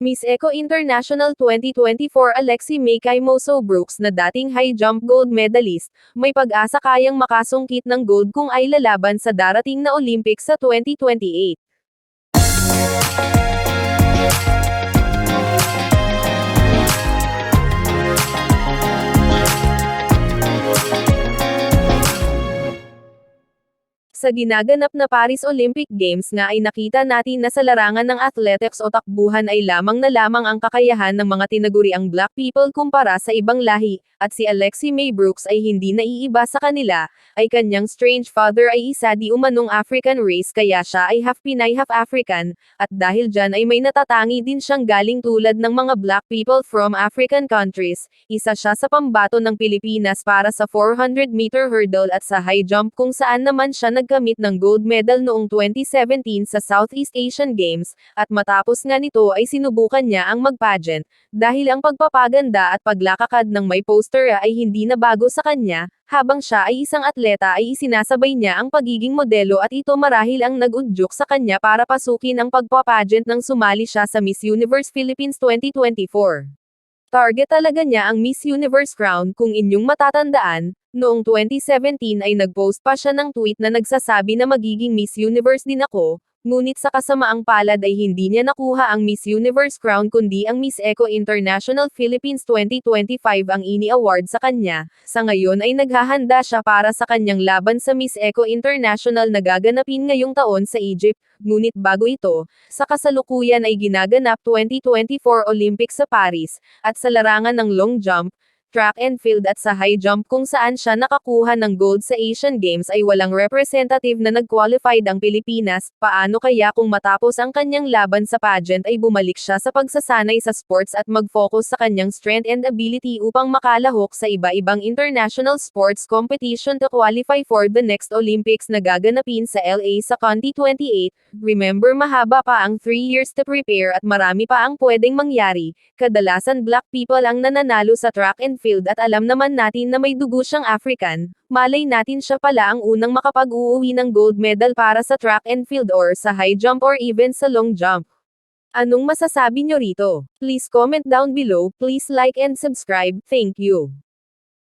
Miss Eco International 2024 Alexi May Moso Brooks na dating high jump gold medalist, may pag-asa kayang makasungkit ng gold kung ay lalaban sa darating na Olympics sa 2028. Sa ginaganap na Paris Olympic Games nga ay nakita natin na sa larangan ng athletics o takbuhan ay lamang na lamang ang kakayahan ng mga tinaguriang black people kumpara sa ibang lahi, at si Alexi May Brooks ay hindi naiiba sa kanila, ay kanyang strange father ay isa di umanong African race kaya siya ay half Pinay half African, at dahil dyan ay may natatangi din siyang galing tulad ng mga black people from African countries, isa siya sa pambato ng Pilipinas para sa 400 meter hurdle at sa high jump kung saan naman siya nagkamit ng gold medal noong 2017 sa Southeast Asian Games, at matapos nga nito ay sinubukan niya ang mag-pageant, dahil ang pagpapaganda at paglakakad ng may poster ay hindi na bago sa kanya, habang siya ay isang atleta ay isinasabay niya ang pagiging modelo at ito marahil ang nag-udyok sa kanya para pasukin ang pagpapageant nang sumali siya sa Miss Universe Philippines 2024. Target talaga niya ang Miss Universe crown kung inyong matatandaan, noong 2017 ay nag-post pa siya ng tweet na nagsasabi na magiging Miss Universe din ako, ngunit sa kasamaang palad ay hindi niya nakuha ang Miss Universe crown kundi ang Miss Eco International Philippines 2025 ang ini award sa kanya. Sa ngayon ay naghahanda siya para sa kanyang laban sa Miss Eco International na gaganapin ngayong taon sa Egypt, ngunit bago ito, sa kasalukuyan ay ginaganap 2024 Olympics sa Paris, at sa larangan ng long jump, track and field at sa high jump kung saan siya nakakuha ng gold sa Asian Games ay walang representative na nag-qualified ang Pilipinas, paano kaya kung matapos ang kanyang laban sa pageant ay bumalik siya sa pagsasanay sa sports at mag-focus sa kanyang strength and ability upang makalahok sa iba-ibang international sports competition to qualify for the next Olympics na gaganapin sa LA sa 2028. Remember mahaba pa ang 3 years to prepare at marami pa ang pwedeng mangyari, kadalasan black people ang nananalo sa track and field at alam naman natin na may dugo siyang African, malay natin siya pala ang unang makapag-uuwi ng gold medal para sa track and field or sa high jump or even sa long jump. Anong masasabi nyo rito? Please comment down below, please like and subscribe, thank you.